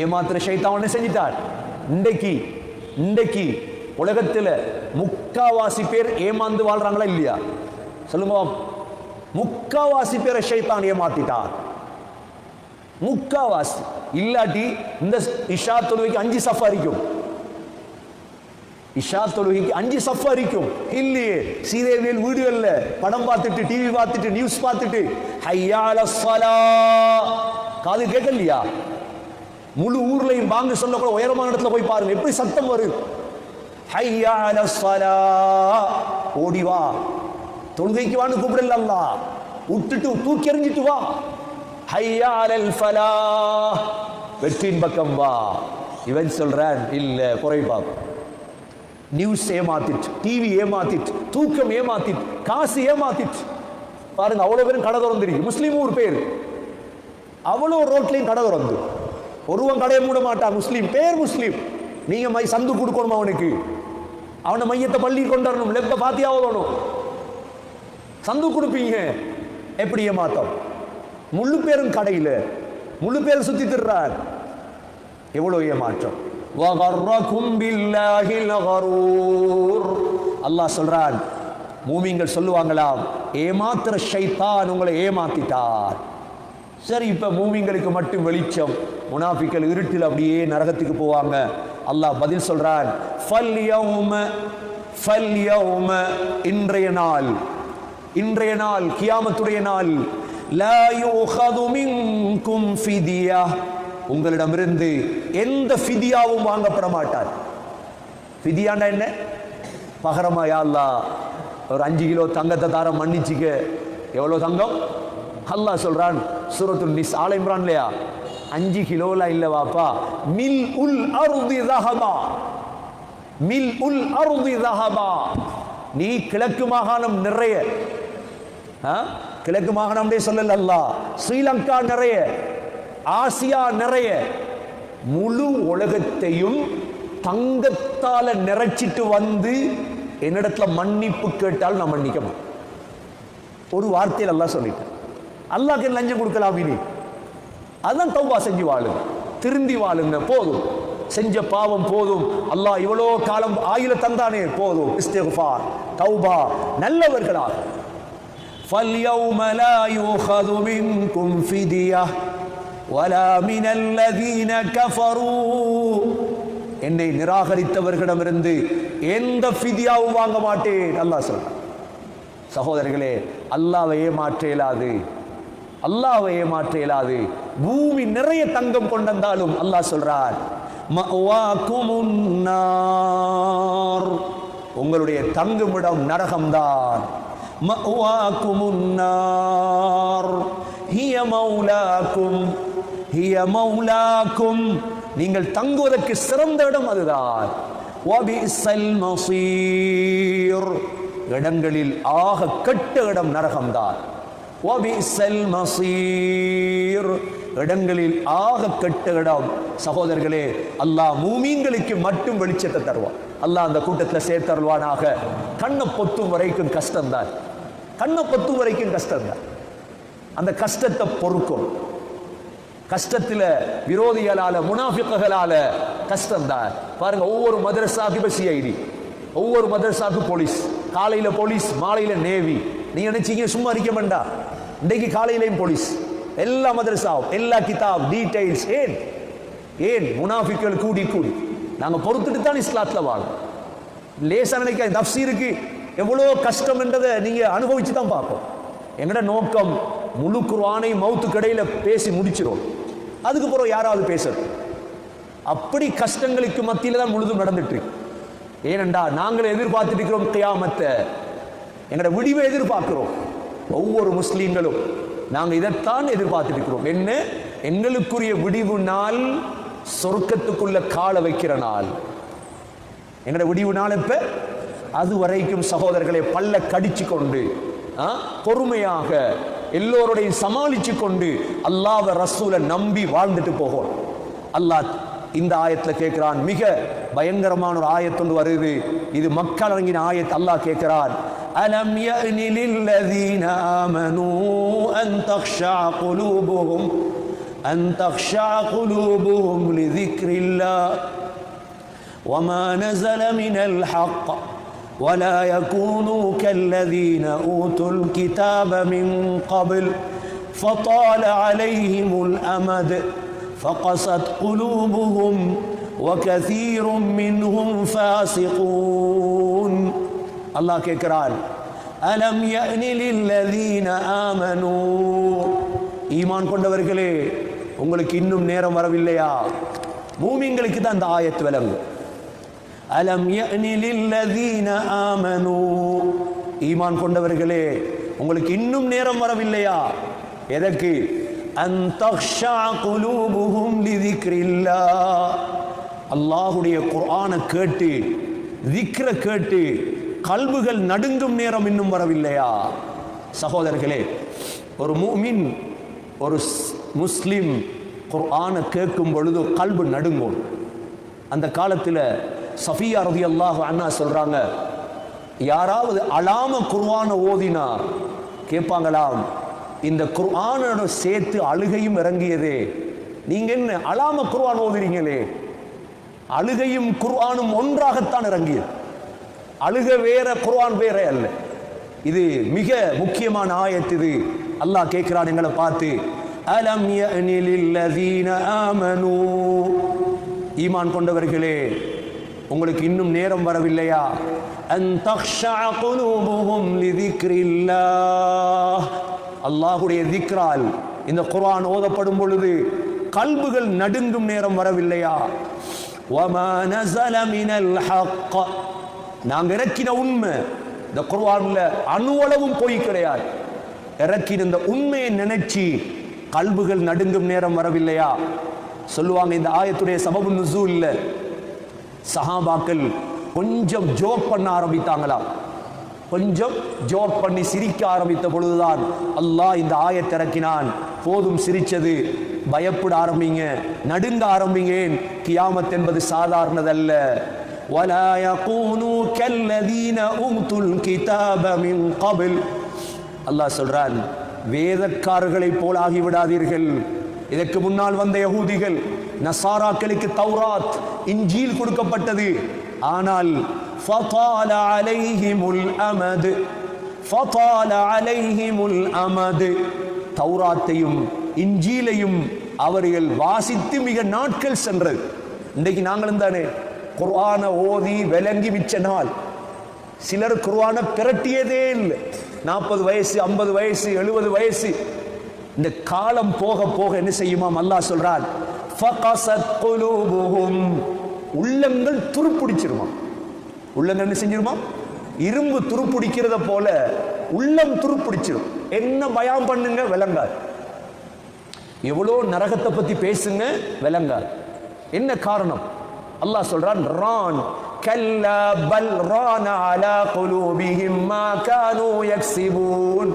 ஏமாத்திர ஷைத்தான் என்ன செஞ்சிட்டார். இன்றைக்கு இன்றைக்கு உலகத்துல முக்காவாசி பேர் ஏமாந்து வாழ்றாங்களா இல்லையா? சொல்லுங்க முக்காவாசி பேரை ஷைத்தான் ஏமாத்திட்டார். முக்காவாசி. இல்லாட்டி இந்த இஷா தொழுகைக்கு அஞ்சு சஃபாரிக்கும். இஷா தொழுகைக்கு அஞ்சு சஃபாரிக்கும். இல்லையே சீரேவியல் வீடுகள்ல படம் பார்த்துட்டு டிவி பார்த்துட்டு நியூஸ் பார்த்துட்டு ஹையால காது கேட்கலையா? முழு ஊர்லையும் வாங்க சொல்ல கூட உயரமான இடத்துல போய் பாருங்க. எப்படி சத்தம் வருது ஹையால ஓடி வா. தொழுகைக்கு வான்னு கூப்பிடல விட்டுட்டு தூக்கி எறிஞ்சிட்டு வா. ஹையாலல் ஃபலா. வெற்றியின் பக்கம் வா. இவன் சொல்றான் இல்ல குறை நியூஸ் ஏமாத்திட்டு டிவி ஏமாத்திட்டு தூக்கம் ஏமாத்திட்டு காசு ஏமாத்திட்டு. பாருங்க அவ்வளவு பேரும் கடை திறந்துருக்கு. முஸ்லீமும் ஒரு பேர். அவ்வளோ ரோட்லையும் கடை திறந்து. ஒருவன் கடையை மூட மாட்டான். முஸ்லீம். பேர் முஸ்லீம். நீங்க மை சந்து கொடுக்கணும் அவனுக்கு? அவனை மையத்தை பள்ளி கொண்டாடணும் லெப்ப பாத்தியா ஓதணும் சந்து கொடுப்பீங்க. எப்படி ஏமாத்தம்? முழு பேரும் கடையில். முழு பேர் சுத்தி திருறார். எவ்வளவு ஏமாற்றம்? அல்லாஹ் சொல்றான் மூமிங்கள் சொல்லுவாங்களாம் ஏமாத்துற ஷைத்தான் உங்களை ஏமாத்திட்டார். சரி இப்ப மூமிங்களுக்கு மட்டும் வெளிச்சம். முனாஃபிக்கல் இருட்டில் அப்படியே நரகத்துக்கு போவாங்க. அல்லாஹ் பதில் சொல்றான் ஃபல்யௌம ஃபல்யௌம இன்றைய நாள். இன்றைய நாள் கியாமத்துடைய நாள். லா யூஹது மின்கும் ஃபிதியா. உங்களிடமிருந்து எந்த ஃபிதியாவும் வாங்கப்பட மாட்டார். ஃபிதியாண்டா என்ன? பகரமா யா அல்லாஹ் ஒரு அஞ்சு கிலோ தங்கத்தை தார மன்னிச்சுக்க. எவ்வளோ தங்கம்? அல்லாஹ் சொல்றான் சூரத்துல் நிஸ் ஆல இம்ரான் இல்லையா? அஞ்சு கிலோலாம் இல்லை வாப்பா மில் உல் அருதி ரஹபா மில் உல் அருதி ரஹபா நீ கிழக்கு மாகாணம் நிறைய. ஆ? கிழக்கு மாகாணம்னே சொல்லல அல்லாஹ் ஸ்ரீலங்கா நிறைய. ஆசியா நிறைய. முழு உலகத்தையும் தங்கத்தால நிறைச்சிட்டு வந்து என்னிடத்துல மன்னிப்பு கேட்டால் நான் மன்னிக்க மாட்டேன். ஒரு வார்த்தையில் அல்லாஹ் சொல்லிட்டேன். அல்லாஹ்க்கு லஞ்சம் கொடுக்கலாம் இனி அதான் தௌபா செஞ்சு வாழுங்க திருந்தி வாழுங்க போதும் செஞ்ச பாவம் போதும் அல்லாஹ் இவ்வளோ காலம் ஆயுள தந்தானே போதும் இஸ்திக்ஃபார் தௌபா நல்லவர்களா فاليوم لا يؤخذ منكم فدية ولا من الذين كفروا என்னை நிராகரித்தவர்களிடமிருந்து எந்த ஃபிதியாவும் வாங்க மாட்டேன் அல்லாஹ் சொல்றான் சகோதரர்களே அல்லாவை ஏமாற்ற இயலாது அல்லாவை ஏமாற்ற இயலாது. பூமி நிறைய தங்கம் கொண்டிருந்தாலும் அல்லாஹ் சொல்றார் உங்களுடைய தங்குமிடம் நரகம்தான். நீங்கள் தங்குவதற்கு சிறந்த இடம் அதுதான். இடங்களில் ஆக கெட்ட இடம் நரகம்தான். இடங்களில் ஆக கெட்ட இடம் சகோதரர்களே அல்லாஹ் மூமீன்களுக்கு மட்டும் வெளிச்சத்தை தருவான். அல்லாஹ் அந்த கூட்டத்தில் சேர்த்தருள்வானாக. கண்ணை பொத்தும் வரைக்கும் கஷ்டம்தான் கண்ணை பொத்தும் வரைக்கும் கஷ்டம்தான் அந்த கஷ்டத்தை பொறுக்கும். கஷ்டத்தில் விரோதிகளால முனாஃபிக்குகளால கஷ்டம்தான் பாருங்க ஒவ்வொரு மதரசாக்கு சிஐடி ஒவ்வொரு மதரசாக்கு போலீஸ். காலையில் போலீஸ் மாலையில் நேவி. நீங்கள் நினைச்சீங்க சும்மா இருக்க வேண்டாம். இன்றைக்கு காலையிலையும் போலீஸ் எல்லா மதரசாவும் எல்லா கிதாப் டீடைல்ஸ் ஏன்? ஏன்? முனாஃபிக்கள் கூடி கூடி. நாங்கள் பொறுத்துட்டு தான் இஸ்லாத்தில் வாழும் லேசாக நினைக்க தப்சீருக்கு எவ்வளோ கஷ்டம்ன்றதை நீங்கள் அனுபவித்து அனுபவிச்சு தான் பார்ப்போம். எங்களோட நோக்கம் முழு குர்ஆனை மவுத்து கடையில் பேசி முடிச்சிரும் அதுக்கு பிறகு யாராவது பேசட்டும் அப்படி கஷ்டங்களுக்கு மத்தியில் தான் முழுதும் நடந்துட்டு இருக்கு. ஏனென்றா நாங்கள் எதிர்பார்த்துட்டு இருக்கிறோம் கியாமத்தை. எங்களோட விடிவை எதிர்பார்க்கிறோம். ஒவ்வொரு முஸ்லீம்களும் நாங்கள் இதைத்தான் எதிர்பார்த்துட்டு இருக்கிறோம் என்ன? எங்களுக்குரிய விடிவு நாள் சொர்க்கத்துக்குள்ள கால வைக்கிற நாள். எங்களோட விடிவு நாள் இப்ப அது வரைக்கும் சகோதரர்களை பல்ல கடிச்சு கொண்டு பொறுமையாக எல்லோருடையும் சமாளிச்சு கொண்டு அல்லாஹ்வை ரசூலை நம்பி வாழ்ந்துட்டு போகும் அல்லாஹ் இந்த ஆயத்துல கேட்கிறான். மிக பயங்கரமான ஒரு ஆயத்தொண்டு வருது. இது மக்கள் அடங்கின ஆயத் அல்லாஹ் கேட்கிறான். ألم يأن للذين آمنوا أن تخشع قلوبهم أن تخشع قلوبهم لذكر الله؟ وما نزل من الحق ولا يكونوا كالذين أوتوا الكتاب من قبل فطال عليهم الأمد فقست قلوبهم وكثير منهم فاسقون. அல்லாஹ் கேட்கிறார் அலம் ஆமனு. ஈமான் கொண்டவர்களே உங்களுக்கு இன்னும் நேரம் வரவில்லையா? மூமிங்களுக்கு தான் இந்த ஆயத்து விளங்கும். அலம் ஆமனு. ஈமான் கொண்டவர்களே உங்களுக்கு இன்னும் நேரம் வரவில்லையா? எதற்கு? அல்லாஹுடைய குரானை கேட்டு திக்ர கேட்டு கல்புகள் நடுங்கும் நேரம் இன்னும் வரவில்லையா? சகோதரர்களே ஒரு மூமின் ஒரு முஸ்லீம் குர்ஆனை கேட்கும் பொழுது கல்பு நடுங்கும். அந்த காலத்தில் சஃபியா ரதி அல்லாஹ் அண்ணா சொல்கிறாங்க யாராவது அழாம குர்வானை ஓதினா கேட்பாங்களாம் இந்த குர்ஆனோட சேர்த்து அழுகையும் இறங்கியதே. நீங்க என்ன அழாம குர்ஆன் ஓதுறீங்களே? அழுகையும் குர்ஆனும் ஒன்றாகத்தான் இறங்கியது. அழுக வேற குர்ஆன் வேற அல்ல. இது மிக முக்கியமான ஆயத் இது. அல்லாஹ் கேட்கிறான் எங்களை பார்த்து அலம் ஆமனு. ஈமான் கொண்டவர்களே உங்களுக்கு இன்னும் நேரம் வரவில்லையா? அல்லாஹுடைய திக்ரால் இந்த குர்ஆன் ஓதப்படும் பொழுது கல்புகள் நடுங்கும் நேரம் வரவில்லையா? நாங்க இறக்கின உண்மை. இந்த குர்வான்ல அணுவளவும் போய் கிடையாது. இறக்கின இந்த உண்மையை நினைச்சு கல்புகள் நடுங்கும் நேரம் வரவில்லையா? சொல்லுவாங்க இந்த ஆயத்துடைய சபபு இல்லை சஹாபாக்கள் கொஞ்சம் ஜோக் பண்ண ஆரம்பித்தாங்களாம் கொஞ்சம் ஜோக் பண்ணி சிரிக்க ஆரம்பித்த பொழுதுதான் அல்லாஹ் இந்த ஆயத்தை இறக்கினான். போதும் சிரிச்சது பயப்பட ஆரம்பிங்க நடுங்க ஆரம்பிங்கேன் கியாமத் என்பது சாதாரணதல்ல. ولا يكونوا كالذين اوتوا الكتاب من قبل அல்லாஹ் சொல்றான் வேதக்காரர்களை போல் ஆகிவிடாதீர்கள் இதற்கு முன்னால் வந்த யகூதிகள் நசாராக்களுக்கு தௌராத் இன்ஜீல் கொடுக்கப்பட்டது ஆனால் فطال عليهم الأمد فطال عليهم الأمد தௌராத்தையும் இன்ஜீலையும் அவர்கள் வாசித்து மிக நாட்கள் சென்றது இன்றைக்கு நாங்களும் தானே குர்ஆனை ஓதி விளங்கி மிச்ச நாள். சிலர் குர்ஆனை பிரட்டியதே இல்லை. நாற்பது வயசு ஐம்பது வயசு எழுபது வயசு. இந்த காலம் போக போக என்ன செய்யுமாம் அல்லாஹ் சொல்றான் உள்ளங்கள் துருப்பிடிச்சிருமா? உள்ளங்கள் என்ன செஞ்சிருமா? இரும்பு துருப்பிடிக்கிறத போல உள்ளம் துருப்பிடிச்சிடும் என்ன பயம் பண்ணுங்க? விளங்காது. எவ்வளோ நரகத்தை பத்தி பேசுங்க? விளங்காது. என்ன காரணம்? அல்லாஹ் சொல்றான் ரான். கல்லா பல் ரான அலா குலூபிஹிம் மா கானூ யக்ஸிபூன்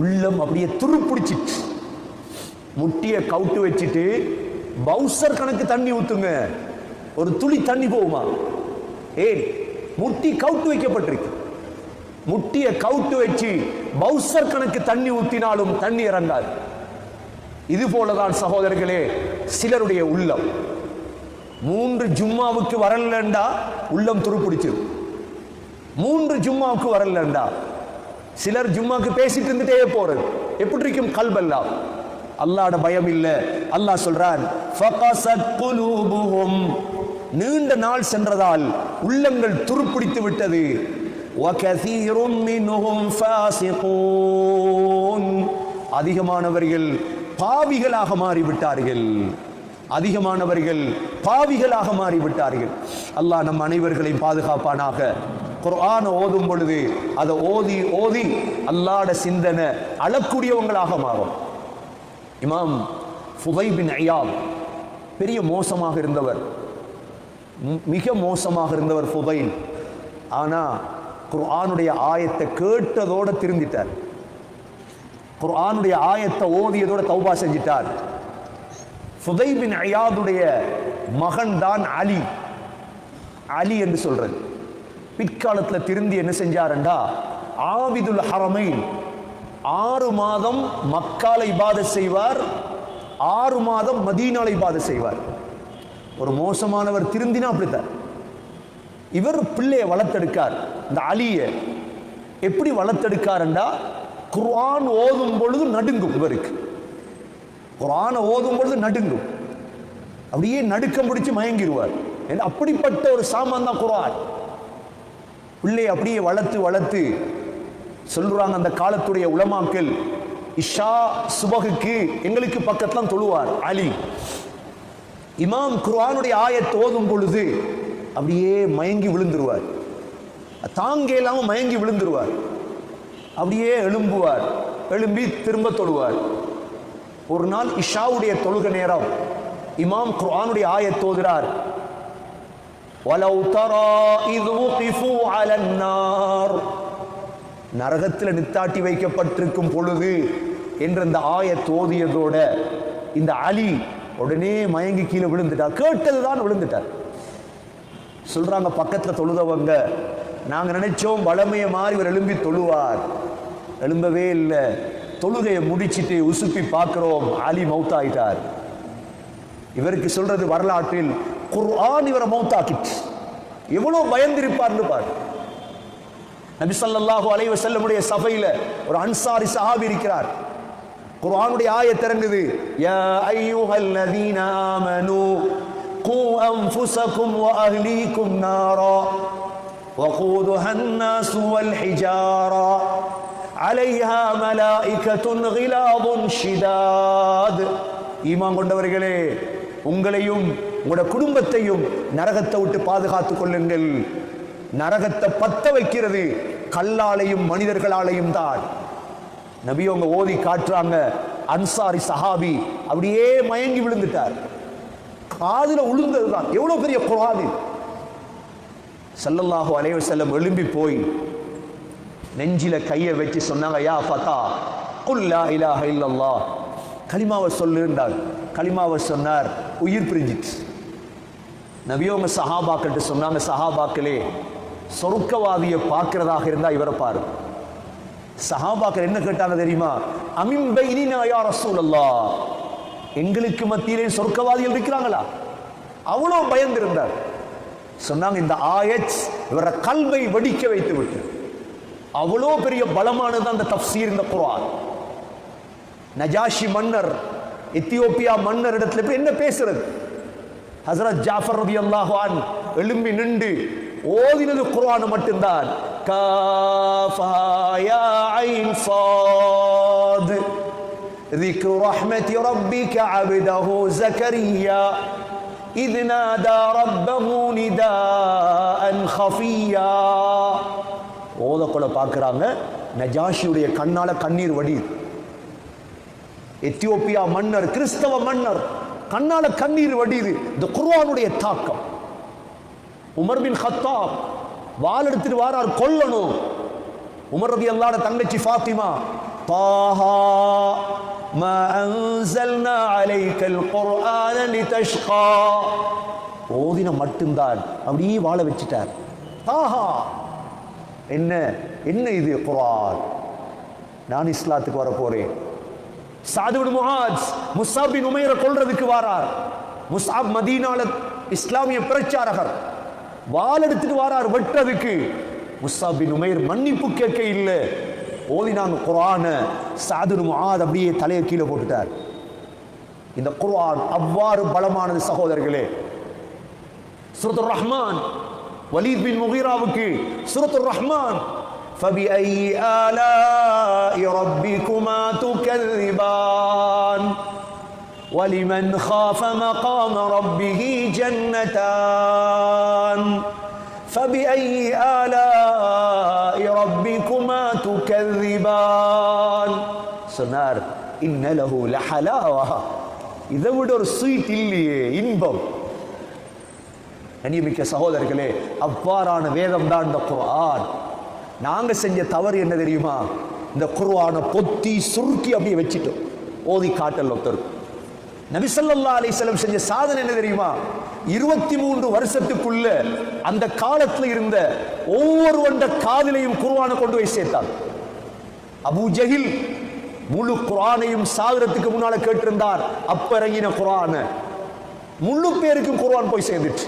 உள்ளம் அப்படியே துருப்பிடிச்சிட்டு முட்டிய கவுட்டு வச்சுட்டு பவுசர் கணக்கு தண்ணி ஊத்துங்க. ஒரு துளி தண்ணி போகுமா? ஏன் முட்டி கவுட்டு வைக்கப்பட்டிருக்கு. முட்டிய கவுட்டு வச்சு பவுசர் கணக்கு தண்ணி ஊத்தினாலும் தண்ணி இறங்காது. இது போலதான் சகோதரர்களே சிலருடைய உள்ளம். மூன்று ஜும்மாவுக்கு வரலண்டா உள்ளம் துருப்பிடிச்சது மூன்று ஜும்மாவுக்கு வரலண்டா. சிலர் ஜும்மாவுக்கு பேசிட்டு இருந்துட்டே போறது. எப்படி இருக்கும் கல்பெல்லாம் அல்லாட பயம் இல்லை. அல்லாஹ் சொல்றான் நீண்ட நாள் சென்றதால் உள்ளங்கள் துருப்பிடித்து விட்டது. அதிகமானவர்கள் பாவிகளாக மாறிவிட்டார்கள். அதிகமானவர்கள் பாவிகளாக மாறிவிட்டார்கள். அல்லாஹ் நம் அனைவர்களையும் பாதுகாப்பானாக. குர்ஆனை ஓதும் பொழுது அதை ஓதி ஓதி அல்லாட சிந்தனை அழக்கூடியவங்களாக மாறும். இமாம் ஃபுதை பின் ஐயாப் பெரிய மோசமாக இருந்தவர். மிக மோசமாக இருந்தவர் ஃபுதைல் ஆனால் குர்ஆனுடைய ஆயத்தை கேட்டதோட திருந்திட்டார். குர்ஆனுடைய ஆயத்தை ஓதியதோட தௌபா செஞ்சிட்டார். ஃபுதை பின் ஐயாதுடைய மகன் தான் அலி. அலி என்று சொல்றது. பிற்காலத்தில் திருந்தி என்ன செஞ்சாருண்டா? ஆவிதுல் ஹரமைன். ஆறு மாதம் மக்கால இபாதத் செய்வார். ஆறு மாதம் மதீனாலை பாதை செய்வார். ஒரு மோசமானவர் திருந்தினா அப்படித்தான். இவர் பிள்ளையை வளர்த்தெடுக்கார். இந்த அலிய எப்படி வளர்த்தெடுக்காருண்டா? குர்ஆன் ஓதும் பொழுது நடுங்கும் இவருக்கு. குரானை ஓதும் பொழுது நடுங்கும். அப்படியே நடுக்கம் பிடிச்சு மயங்கிடுவார் அப்படிப்பட்ட ஒரு சாமான் தான் குரான். உள்ளே அப்படியே வளர்த்து வளர்த்து சொல்றாங்க அந்த காலத்துடைய உலமாக்கள் இஷா சுபகுக்கு எங்களுக்கு பக்கத்தான் தொழுவார் அலி. இமாம் குர்ஆனுடைய ஆயத் ஓதும் பொழுது அப்படியே மயங்கி விழுந்துருவார். தாங்க இல்லாமல் மயங்கி விழுந்துருவார். அப்படியே எழும்புவார். எழும்பி திரும்ப தொழுவார். ஒரு நாள் இஷாவுடைய தொழுக நேரம் இமாம் குர்ஆனுடைய ஆயத் ஓதுறார் وَلَوْ تَرَى إِذْ وُقِفُوا عَلَى النَّارِ நரகத்தில் நித்தாட்டி வைக்கப்பட்டிருக்கும் பொழுது என்ற இந்த ஆயத் ஓதியதோட இந்த அலி உடனே மயங்கி கீழே விழுந்துட்டார் கேட்டதுதான் விழுந்துட்டார் சொல்றாங்க பக்கத்துல தொழுதவங்க நாங்க நினைச்சோம் வளமைய மாறி இவர் எழும்பி தொழுவார் எழும்பவே இல்லை தொழுகையை முடிச்சிட்டு உசுப்பி பார்க்கிறோம் அலி மௌத்தாயிட்டார் இவருக்கு சொல்றது வரலாற்றில் குர்ஆன் இவரை மௌத்தாக்கிட்டு எவ்வளவு பயந்திருப்பார்னு பார் நபி ஸல்லல்லாஹு அலைஹி வஸல்லமுடைய சபையில ஒரு அன்சாரி சஹாபி இருக்கிறார் குர்ஆனுடைய ஆயத் இறங்குது யா அய்யுஹல்லதீன ஆமனூ கூ அன்ஃபுஸகும் வ அஹ்லீக்கும் நாரா وقودها الناس والحجارة அலைஹா மலாஇகத்துன் கிலாதுன் ஷிதாத் ஈமான் கொண்டவர்களே உங்களையும் உங்களோட குடும்பத்தையும் நரகத்தை விட்டு பாதுகாத்துக் கொள்ளுங்கள் நரகத்தை பத்த வைக்கிறது கல்லாலையும் மனிதர்களாலையும் தான் நபி அவங்க ஓதி காட்டுறாங்க அன்சாரி சஹாபி அப்படியே மயங்கி விழுந்துட்டார் காதில் உளுந்ததுதான் எவ்வளவு பெரிய குராது சல்லல்லாஹு அலைவசல்லம் எழும்பி போய் நெஞ்சில கையை வச்சு சொன்னாங்க யா ஃபதா குல் லா இலாஹ இல்லல்லாஹ். கலிமாவை சொல்லுன்றார் களிமாவை சொன்னார் உயிர் பிரிஞ்சிச்சு. நபியோங்க சஹாபாக்கிட்ட சொன்னாங்க சஹாபாக்களே சொருக்கவாதியை பார்க்கிறதாக இருந்தால் இவரை பாரு. சஹாபாக்கள் என்ன கேட்டாங்க தெரியுமா? அமிம்பை இனி யா ரசூலல்லாஹ். எங்களுக்கு மத்தியிலே சொர்க்கவாதிகள் இருக்கிறாங்களா? அவ்வளோ பயந்திருந்தார் சொன்னாங்க இந்த ஆயச் இவரை கல்வை வெடிக்க வைத்து விட்டு அவ்வளோ பெரிய பலமானது அந்த தப்சீர் இந்த குர்ஆன் நஜாஷி மன்னர் எத்தியோப்பியா மன்னர் இடத்துல போய் என்ன பேசுறது ஹசரத் ஜாஃபர் ரதி அல்லாஹான் எழும்பி நின்று ஓதினது குர்ஆன் மட்டும்தான் காஃபா யா ஐன் صاد ذكر رحمة ربك عبده زكريا إذ نادى ربه نداء خفيا ஓதக்குள்ள பார்க்குறாங்க நஜாஷியுடைய கண்ணால கண்ணீர் வடியுது எத்தியோப்பியா மன்னர் கிறிஸ்தவ மன்னர் கண்ணால கண்ணீர் வடியுது இந்த குர்ஆனுடைய தாக்கம் உமர் பின் ஹத்தாப் வாள் எடுத்துட்டு வாரார் கொல்லணும் உமர் ரதி அல்லாட தங்கச்சி ஃபாத்திமா தாஹா ما أنزلنا عليك القرآن لتشقى ஓதின மட்டும்தான் அப்படியே வாழ வச்சிட்டார் தாஹா என்ன என்ன இது குரான் நான் இஸ்லாத்துக்கு வர போறேன் சாதுபின் முஹாஜ் முசாபின் பின் கொள்றதுக்கு கொல்றதுக்கு வாரார். முசாப் மதீனால இஸ்லாமிய பிரச்சாரகர். வாள் எடுத்துட்டு வாரார் வெட்டதுக்கு முசாபின் உமையர் மன்னிப்பு கேட்க இல்லை. ஓதினாங்க குரான சாதுர் முஹாத் அப்படியே தலையை கீழே போட்டுட்டார். இந்த குர்ஆன் அவ்வாறு பலமானது சகோதரர்களே. சூரத்துர் ரஹ்மான் வலீத் பின் முகீராவுக்கு சூரத்துர் ரஹ்மான் فبأي آلاء ربكما تكذبان ولمن خاف مقام ربه جنتان فبأي آلاء ربكما تكذبان சொன்னார் இன்ன லஹு லஹலாவா இதை விட ஒரு ஸ்வீட் இல்லையே இன்பம் கண்ணியமிக்க சகோதரர்களே அவ்வாறான வேதம் தான் இந்த குர்ஆன். நாங்கள் செஞ்ச தவறு என்ன தெரியுமா? இந்த குர்ஆனை பொத்தி சுருக்கி அப்படியே வச்சிட்டோம். ஓதி காட்டல் ஒருத்தர் நபிசல்லா அலிசலம் செஞ்ச சாதனை என்ன தெரியுமா? இருபத்தி மூன்று வருஷத்துக்குள்ள அந்த காலத்துல இருந்த ஒவ்வொருவண்ட காதிலையும் குர்ஆனை கொண்டு போய் சேர்த்தார் அபூ ஜஹில் முழு குரானையும் சாகரத்துக்கு முன்னால கேட்டிருந்தார் அப்ப இறங்கின குரான முழு பேருக்கும் குர்ஆன் போய் சேர்ந்துட்டு